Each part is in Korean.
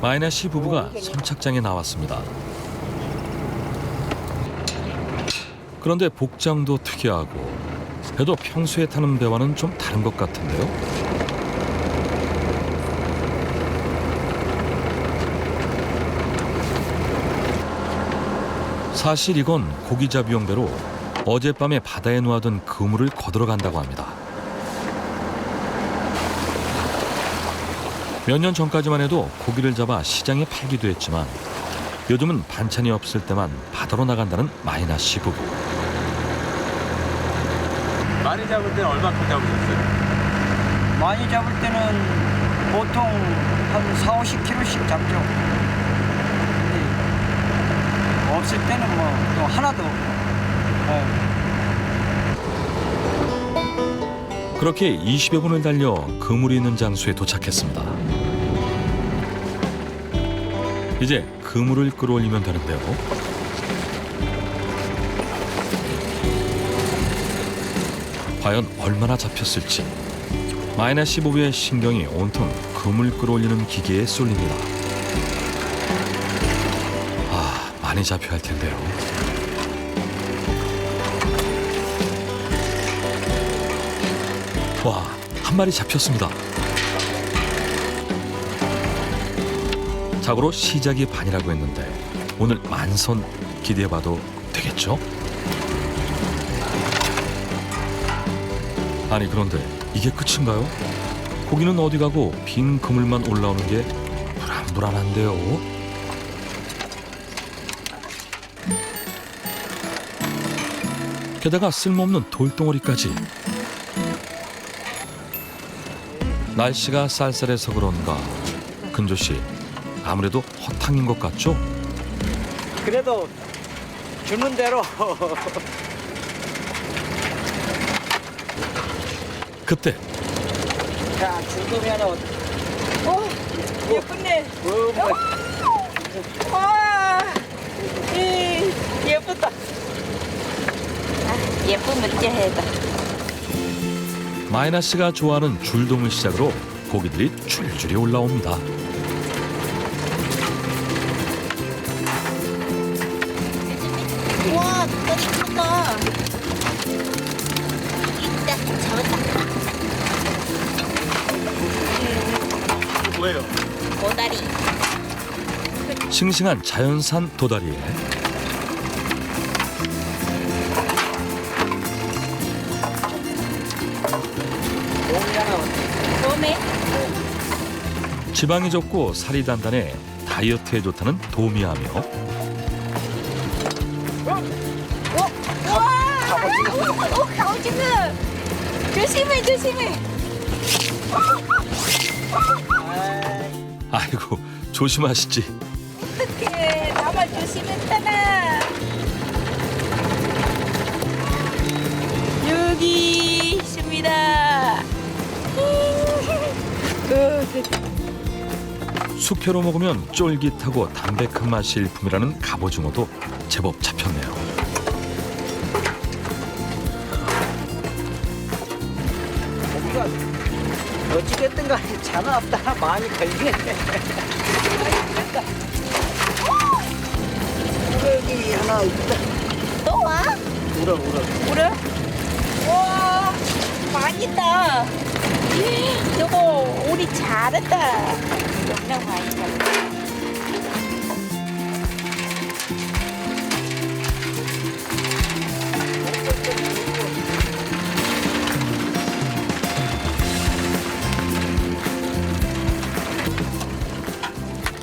마이나 씨 부부가 선착장에 나왔습니다. 그런데 복장도 특이하고 배도 평소에 타는 배와는 좀 다른 것 같은데요. 사실 이건 고기잡이용 배로 어젯밤에 바다에 놓아둔 그물을 거들어 간다고 합니다. 몇 년 전까지만 해도 고기를 잡아 시장에 팔기도 했지만 요즘은 반찬이 없을 때만 바다로 나간다는 마이나 씨 부부. 많이 잡을 때는 얼마큼 잡으셨어요? 많이 잡을 때는 보통 한 4, 50kg씩 잡죠. 근데 없을 때는 뭐 또 하나도 없고. 예. 그렇게 20여 분을 달려 그물이 있는 장소에 도착했습니다. 이제 그물을 끌어올리면 되는데요. 과연 얼마나 잡혔을지 씨 부부의 신경이 온통 그물 끌어올리는 기계에 쏠립니다. 아, 많이 잡혀야 할 텐데요. 와, 한 마리 잡혔습니다. 자고로 시작이 반이라고 했는데 오늘 만선 기대해봐도 되겠죠? 아니 그런데 이게 끝인가요? 고기는 어디 가고 빈 그물만 올라오는 게 불안불안한데요. 게다가 쓸모없는 돌덩어리까지 날씨가 쌀쌀해서 그런가 근조 씨 아무래도 허탕인 것 같죠? 그래도 주는 대로 그때 자 죽으면 은 어, 예쁘네. 뭐, 뭐, 와, 이 예쁘다. 아, 예쁘면 째해다. 마이나 씨가 좋아하는 줄돔을 시작으로 고기들이 줄줄이 올라옵니다. 와, 너리 크다. 있다, 잡았다. 뭐예요? 모다리. 싱싱한 자연산 도다리에 지방이 적고 살이 단단해 다이어트에 좋다는 도미하며 와, 오, 가오징어. 조심해, 조심해. 아이고 조심하시지 어떡해, 나만 조심했잖아. 여기 있습니다. 숙회로 먹으면 쫄깃하고 담백한 맛이 일품이라는 갑오징어도 제법 잡혔네요. 고기가 어찌됐든 간에 자는 없다 많이 걸리네. 여기 하나 있다. 또 와? 울어 울어. 그래? 와, 많이 있다. 여보, 우리 잘했다. 영양 많이 잡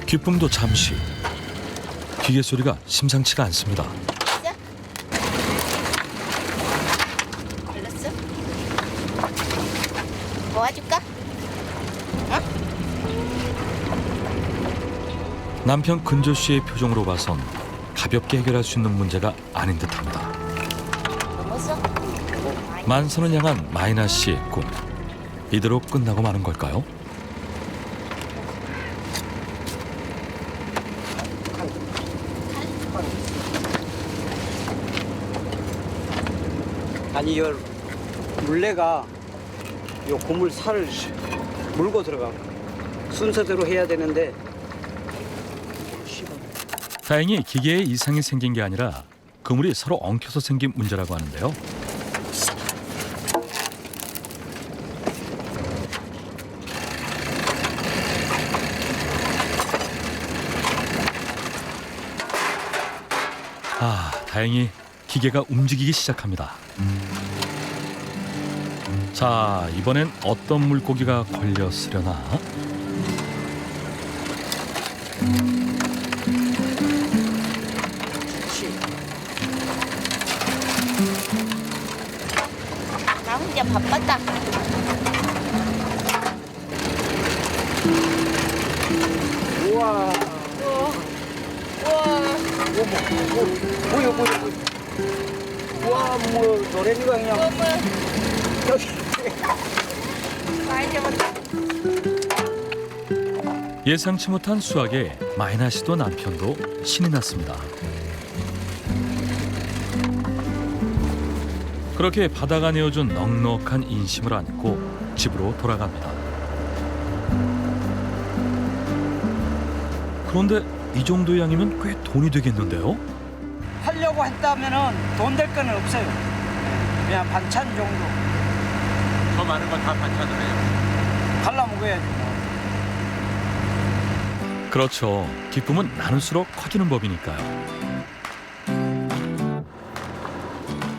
기쁨도 잠시 기계 소리가 심상치가 않습니다. 걸렸어? 도와줄까? 남편 근조 씨의 표정으로 봐선 가볍게 해결할 수 있는 문제가 아닌 듯합니다. 넘었어? 만선을 향한 마이나 씨의 꿈 이대로 끝나고 마는 걸까요? 아니 이 물레가 요 고물 살을 물고 들어가 순서대로 해야 되는데 다행히 기계에 이상이 생긴 게 아니라 그물이 서로 엉켜서 생긴 문제라고 하는데요. 아, 다행히 기계가 움직이기 시작합니다. 자, 이번엔 어떤 물고기가 걸렸으려나? 나 혼자 바빴다. 우와. 우와. 뭐야, 뭐야, 뭐야. 뭐, 노래미가 그냥. 예상치 못한 수확에 마이나 씨도 남편도 신이 났습니다. 그렇게 바다가 내어준 넉넉한 인심을 안고 집으로 돌아갑니다. 그런데 이 정도 양이면 꽤 돈이 되겠는데요? 하려고 했다면은 돈 될 거는 없어요. 그냥 반찬 정도. 더 많은 건 다 반찬을 해요. 갈라 먹어야지. 뭐. 그렇죠. 기쁨은 나눌수록 커지는 법이니까요.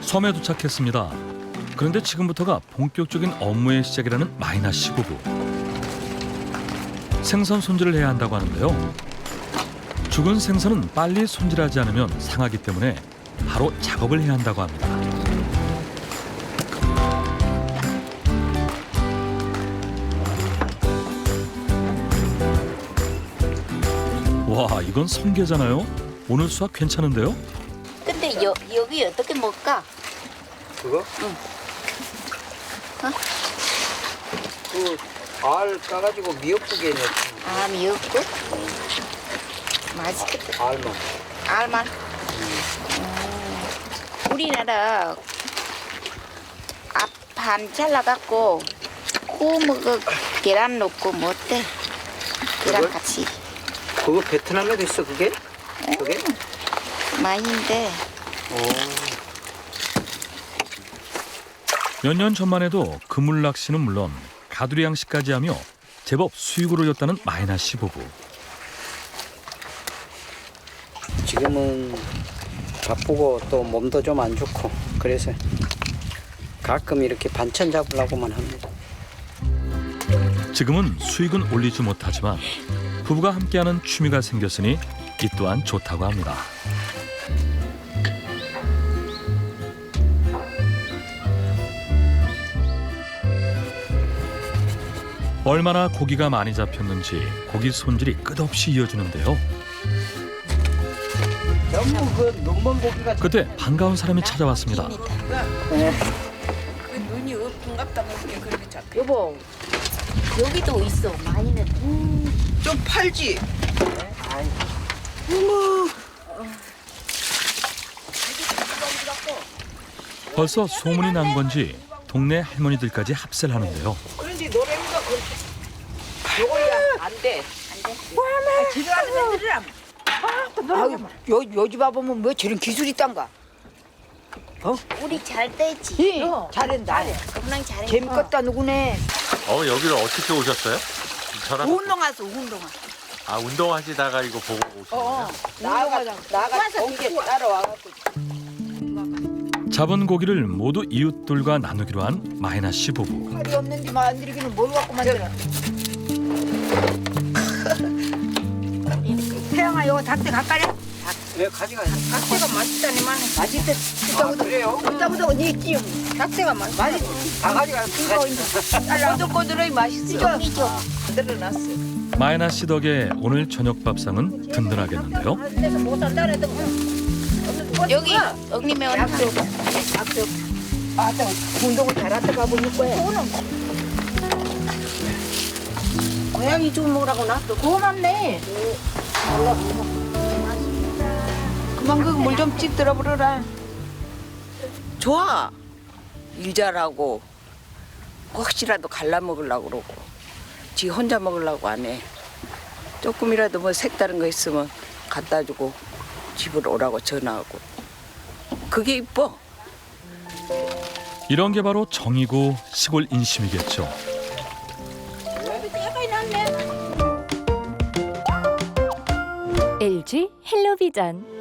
섬에 도착했습니다. 그런데 지금부터가 본격적인 업무의 시작이라는 마이나 씨 부부. 생선 손질을 해야 한다고 하는데요. 죽은 생선은 빨리 손질하지 않으면 상하기 때문에 바로 작업을 해야 한다고 합니다. 와, 이건 성게잖아요. 오늘 수확 괜찮은데요? 근데 여, 여기 어떻게 먹을까? 그거? 응. 그, 알 까가지고 미역국에 넣지. 아, 미역국? 맛있겠다. 알만. 알만. 음. 우리나라 앞반 잘라갖고 구워 먹어 계란 넣고 뭐 어때? 계란? 같이 그거 베트남에도 있어, 그게? 그게? 많이인데 어. 몇년 전만 해도 그물 낚시는 물론 가두리 양식까지 하며 제법 수익을 올렸다는 마이나 씨 부부. 지금은 바쁘고 또 몸도 좀 안 좋고 그래서 가끔 이렇게 반찬 잡으려고만 합니다. 지금은 수익은 올리지 못하지만 부부가 함께하는 취미가 생겼으니 이 또한 좋다고 합니다. 얼마나 고기가 많이 잡혔는지 고기 손질이 끝없이 이어지는데요. 그 그때 반가운 사람이 찾아왔습니다. 그 눈이 없군갑다 먹게 그렇게 잡혀. 여보 여기도 있어 많이는 음, 좀 팔지. 벌써 소문이 난 건지 동네 할머니들까지 합세를 하는데요. 그런데 노래미가 그 요거야 안 돼. 안 돼. 아, 들어가는 애들이랑. 아유, 요, 요집 와보면 뭐 저런 기술이 있단가? 우리 잘 떼지 예, 잘한다. 그냥 잘해 재밌겠다, 누구네. 어 여기를 어떻게 오셨어요? 저랑 운동 와서 운동화. 아 운동하시다가 이거 보고 오신 거예요? 나가, 나가, 공개 따라와갖고. 잡은 고기를 모두 이웃들과 나누기로 한 마이나 씨 부부. 팔이 없는데 만들기는 뭘 갖고 만들어? 요거 닭대 가까래? 왜 가져가야 닭대가 맛있다니만. 맛있대. 그따구도, 그래요? 그따구도 언니 있지? 닭대가 맛있다. 다 가져가요. 이거 이제 꼬들꼬들하니 맛있어. 여기죠 만들어놨어. 마이나 씨 덕에 오늘 저녁 밥상은 든든하겠는데요. 그래서 못 산다 그랬던 여기 약속. 아, 운동을 잘한다 가보니 거야. 고양이 좀 먹으라고 놨어. 고맙네. 그만 그물 좀 찍 들어버려라. 좋아. 일 잘하고 혹시라도 갈라 먹으려고 그러고 지 혼자 먹으려고 안 해. 조금이라도 뭐 색다른 거 있으면 갖다 주고 집으로 오라고 전화하고 그게 이뻐 이런 게 바로 정이고 시골 인심이겠죠. LG 헬로비전